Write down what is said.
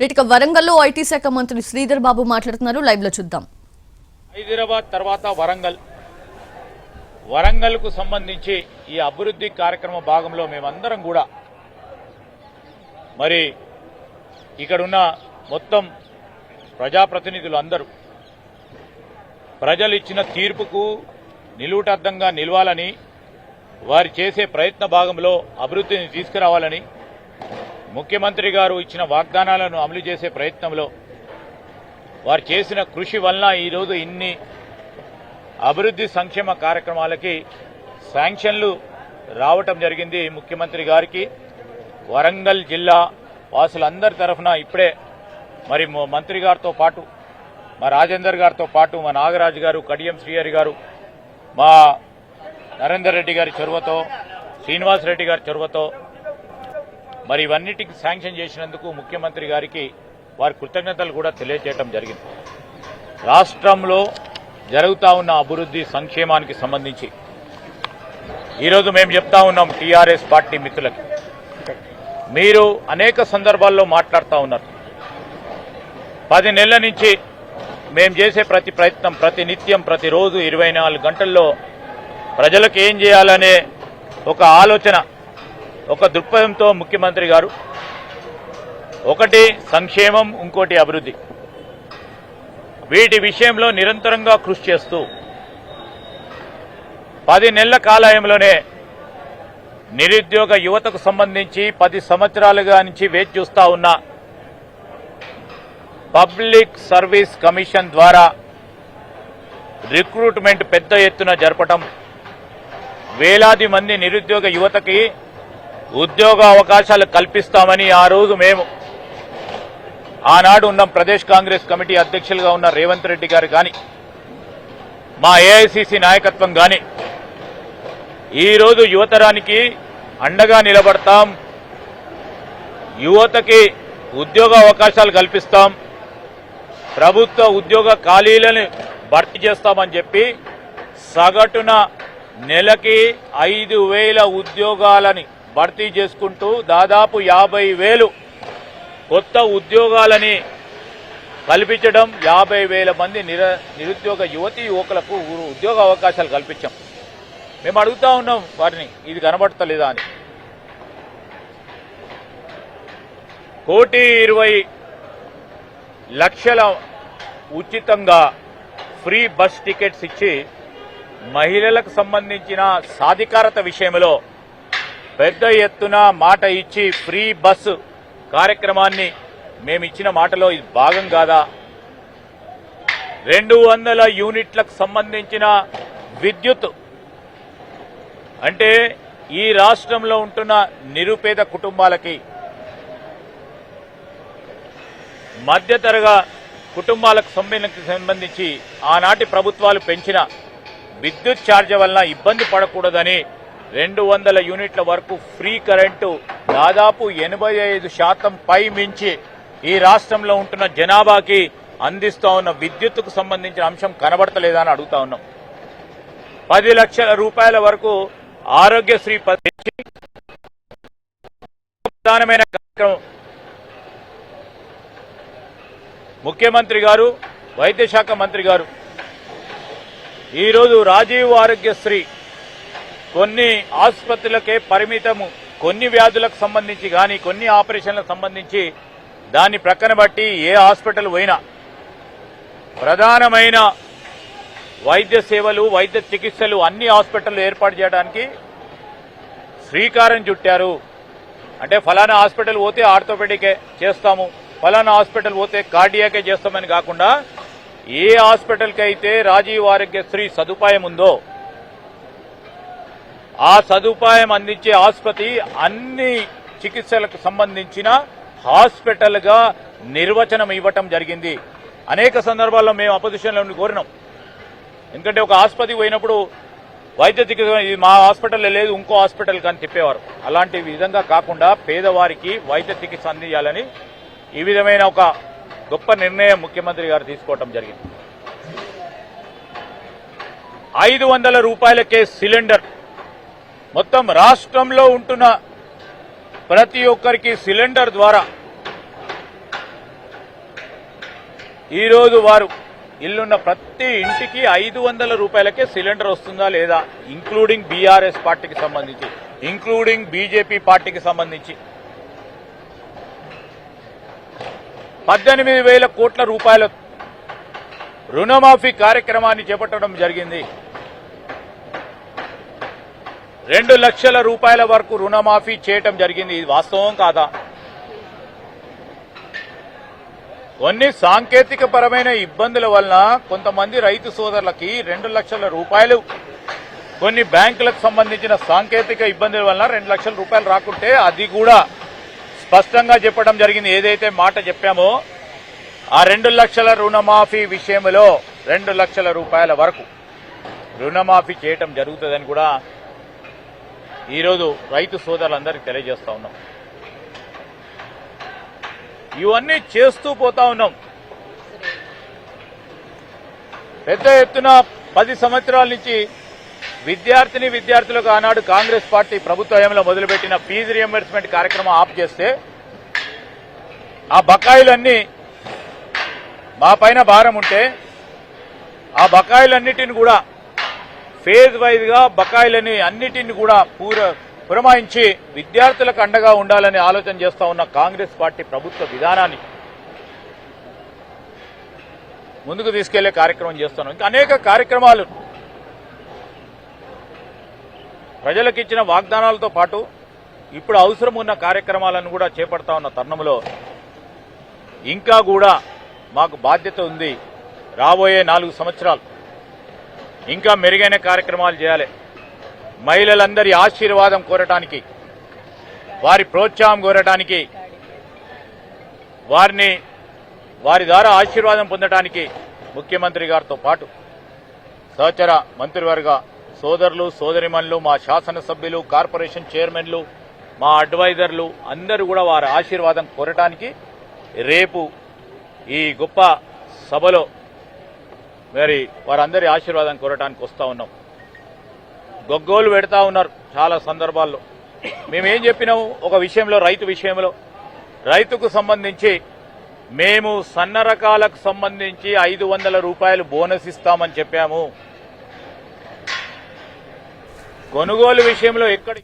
ఇక వరంగల్లో ఐటీ శాఖ మంత్రి శ్రీధర్ బాబు మాట్లాడుతున్నారు. లైవ్లో చూద్దాం. హైదరాబాద్ తర్వాత వరంగల్. వరంగల్కు సంబంధించి ఈ అభివృద్ధి కార్యక్రమ భాగంలో మేమందరం కూడా మరి ఇక్కడున్న మొత్తం ప్రజాప్రతినిధులు అందరూ ప్రజలు ఇచ్చిన తీర్పుకు నిలువుటద్దంగా నిలవాలని వారు చేసే ప్రయత్న భాగంలో అభివృద్ధిని తీసుకురావాలని ముఖ్యమంత్రి గారు ఇచ్చిన వాగ్దానాలను అమలు చేసే ప్రయత్నంలో వారు చేసిన కృషి వలన ఈరోజు ఇన్ని అభివృద్ధి సంక్షేమ కార్యక్రమాలకి శాంక్షన్లు రావటం జరిగింది ముఖ్యమంత్రి గారికి. వరంగల్ జిల్లా వాసులందరి తరఫున ఇప్పుడే మరి మ- మంత్రి గారితో పాటు మా రాజేందర్ గారితో పాటు మా నాగరాజు గారు కడియం శ్రీహరి గారు మా నరేందర్ రెడ్డి గారి చొరవతో శ్రీనివాస్ రెడ్డి గారి చొరవతో మరి ఇవన్నిటికి శాంక్షన్ చేసినందుకు ముఖ్యమంత్రి గారికి వారి కృతజ్ఞతలు కూడా తెలియజేయడం జరిగింది. రాష్ట్రంలో జరుగుతూ ఉన్న అభివృద్ధి సంక్షేమానికి సంబంధించి ఈరోజు మేము చెప్తా ఉన్నాం టీఆర్ఎస్ పార్టీ మిత్రులకి. మీరు అనేక సందర్భాల్లో మాట్లాడుతూ ఉన్నారు. పది నెలల నుంచి మేము చేసే ప్రతి ప్రయత్నం ప్రతి నిత్యం ప్రతిరోజు ఇరవై నాలుగు గంటల్లో ప్రజలకు ఏం చేయాలనే ఒక ఆలోచన ఒక దృక్పథంతో ముఖ్యమంత్రి గారు ఒకటి సంక్షేమం ఇంకోటి అభివృద్ధి. వీటి విషయంలో నిరంతరంగా కృషి చేస్తూ పది నెలల కాలాయంలోనే నిరుద్యోగ యువతకు సంబంధించి పది సంవత్సరాలుగా నుంచి వేచి చూస్తా ఉన్న పబ్లిక్ సర్వీస్ కమిషన్ ద్వారా రిక్రూట్మెంట్ పెద్ద ఎత్తున జరపటం వేలాది మంది నిరుద్యోగ యువతకి ఉద్యోగ అవకాశాలు కల్పిస్తామని ఆ రోజు మేము ఆనాడు ఉన్న ప్రదేశ్ కాంగ్రెస్ కమిటీ అధ్యక్షులుగా ఉన్న రేవంత్ రెడ్డి గారు కానీ మా ఏఐసిసి నాయకత్వం కానీ ఈరోజు యువతరానికి అండగా నిలబడతాం యువతకి ఉద్యోగ అవకాశాలు కల్పిస్తాం ప్రభుత్వ ఉద్యోగ ఖాళీలను భర్తీ చేస్తామని చెప్పి సగటున నెలకి ఐదు వేల ఉద్యోగాలని భర్తీ చేసుకుంటూ దాదాపు యాభై వేలు కొత్త ఉద్యోగాలని కల్పించడం యాభై వేల మంది నిర నిరుద్యోగ యువతి యువకులకు ఉద్యోగ అవకాశాలు కల్పించాం. మేము అడుగుతా ఉన్నాం వారిని ఇది కనబడతలేదా అని. కోటి ఇరవై లక్షల ఉచితంగా ఫ్రీ బస్ టికెట్స్ ఇచ్చి మహిళలకు సంబంధించిన సాధికారత విషయంలో పెద్ద ఎత్తున మాట ఇచ్చి ఫ్రీ బస్సు కార్యక్రమాన్ని మేము ఇచ్చిన మాటలో ఇది భాగం కాదా? రెండు వందల యూనిట్లకు సంబంధించిన విద్యుత్ అంటే ఈ రాష్ట్రంలో ఉంటున్న నిరుపేద కుటుంబాలకి మధ్యతరగా కుటుంబాలకు సంబంధించి సంబంధించి ఆనాటి ప్రభుత్వాలు పెంచిన విద్యుత్ ఛార్జ్ వలన ఇబ్బంది పడకూడదని రెండు వందల యూనిట్ల వరకు ఫ్రీ కరెంటు దాదాపు ఎనభై ఐదు శాతం పై మించి ఈ రాష్ట్రంలో ఉంటున్న జనాభాకి అందిస్తూ ఉన్న విద్యుత్తుకు సంబంధించిన అంశం కనబడతలేదా అని అడుగుతా ఉన్నాం. పది లక్షల రూపాయల వరకు ఆరోగ్యశ్రీ పద్ధతి ప్రధానమైన కార్యక్రమం. ముఖ్యమంత్రి గారు వైద్య శాఖ మంత్రి గారు ఈరోజు రాజీవ్ ఆరోగ్యశ్రీ కొన్ని ఆసుపత్రులకే పరిమితము కొన్ని వ్యాధులకు సంబంధించి కానీ కొన్ని ఆపరేషన్లకు సంబంధించి దాన్ని ప్రక్కన బట్టి ఏ హాస్పిటల్ పోయినా ప్రధానమైన వైద్య సేవలు వైద్య చికిత్సలు అన్ని హాస్పిటల్ ఏర్పాటు చేయడానికి శ్రీకారం చుట్టారు. అంటే ఫలానా హాస్పిటల్ పోతే ఆర్థోపెడికే చేస్తాము ఫలానా హాస్పిటల్ పోతే కార్డియాకే చేస్తామని కాకుండా ఏ హాస్పిటల్కి అయితే రాజీవ్ ఆరోగ్యశ్రీ సదుపాయం ఉందో ఆ సదుపాయం అందించే ఆసుపత్రి అన్ని చికిత్సలకు సంబంధించిన హాస్పిటల్గా నిర్వచనం ఇవ్వటం జరిగింది. అనేక సందర్భాల్లో మేము అపోజిషన్లో కోరినాం. ఎందుకంటే ఒక ఆసుపత్రి పోయినప్పుడు వైద్య చికిత్స మా హాస్పిటల్లో లేదు ఇంకో హాస్పిటల్ కానీ తిప్పేవారు. అలాంటి విధంగా కాకుండా పేదవారికి వైద్య చికిత్స అందించాలని ఈ విధమైన ఒక గొప్ప నిర్ణయం ముఖ్యమంత్రి గారు తీసుకోవటం జరిగింది. ఐదు వందల రూపాయలకే సిలిండర్ మొత్తం రాష్ట్రంలో ఉంటున్న ప్రతి ఒక్కరికి సిలిండర్ ద్వారా ఈరోజు వారు ఇల్లున్న ప్రతి ఇంటికి ఐదు వందల రూపాయలకే సిలిండర్ వస్తుందా లేదా ఇంక్లూడింగ్ బీఆర్ఎస్ పార్టీకి సంబంధించి ఇంక్లూడింగ్ బీజేపీ పార్టీకి సంబంధించి? పద్దెనిమిది వేల కోట్ల రూపాయల రుణమాఫీ కార్యక్రమాన్ని చేపట్టడం జరిగింది. రెండు లక్షల రూపాయల వరకు రుణమాఫీ చేయటం జరిగింది. ఇది వాస్తవం కాదా? కొన్ని సాంకేతిక పరమైన ఇబ్బందుల వలన కొంతమంది రైతు సోదరులకి రెండు లక్షల రూపాయలు కొన్ని బ్యాంకులకు సంబంధించిన సాంకేతిక ఇబ్బందుల వలన రెండు లక్షల రూపాయలు రాకుంటే అది కూడా స్పష్టంగా చెప్పడం జరిగింది. ఏదైతే మాట చెప్పామో ఆ రెండు లక్షల రుణమాఫీ విషయంలో రెండు లక్షల రూపాయల వరకు రుణమాఫీ చేయటం జరుగుతుందని కూడా ఈరోజు రైతు సోదరులందరికీ తెలియజేస్తా ఉన్నాం. ఇవన్నీ చేస్తూ పోతా ఉన్నాం. పెద్ద ఎత్తున పది సంవత్సరాల నుంచి విద్యార్థిని విద్యార్థులకు ఆనాడు కాంగ్రెస్ పార్టీ ప్రభుత్వంలో మొదలుపెట్టిన ఫీజు రియంబర్స్మెంట్ కార్యక్రమం ఆఫ్ చేస్తే ఆ బకాయిలన్నీ మా పైన భారం ఉంటే ఆ బకాయిలన్నిటిని కూడా ఫేజ్ వైజ్గా బకాయిలని అన్నిటిని కూడా పూర పురమాయించి విద్యార్థులకు అండగా ఉండాలని ఆలోచన చేస్తా ఉన్న కాంగ్రెస్ పార్టీ ప్రభుత్వ విధానాన్ని ముందుకు తీసుకెళ్ళే కార్యక్రమం చేస్తున్నాం. ఇంకా అనేక కార్యక్రమాలు ప్రజలకు ఇచ్చిన వాగ్దానాలతో పాటు ఇప్పుడు అవసరం ఉన్న కార్యక్రమాలను కూడా చేపడతా ఉన్న తరుణంలో ఇంకా కూడా మాకు బాధ్యత ఉంది రాబోయే నాలుగు సంవత్సరాలు. ఇంకా మెరుగైన కార్యక్రమాలు చేయాలి. మహిళలందరి ఆశీర్వాదం కోరటానికి వారి ప్రోత్సాహం కోరటానికి వారిని వారి ద్వారా ఆశీర్వాదం పొందటానికి ముఖ్యమంత్రి గారితో పాటు సహచర మంత్రివర్గ సోదరులు సోదరిమణులు మా శాసనసభ్యులు కార్పొరేషన్ చైర్మన్లు మా అడ్వైజర్లు అందరూ కూడా వారి ఆశీర్వాదం కోరటానికి రేపు ఈ గొప్ప సభలో మరి వారందరి ఆశీర్వాదం కోరటానికి వస్తూ ఉన్నాం. గొగ్గోలు పెడతా ఉన్నారు చాలా సందర్భాల్లో. మేమేం చెప్పినాము? ఒక విషయంలో రైతు విషయంలో. రైతుకు సంబంధించి మేము సన్న రకాలకు సంబంధించి ఐదు వందల రూపాయలు బోనస్ ఇస్తామని చెప్పాము. కొనుగోలు విషయంలో ఎక్కడి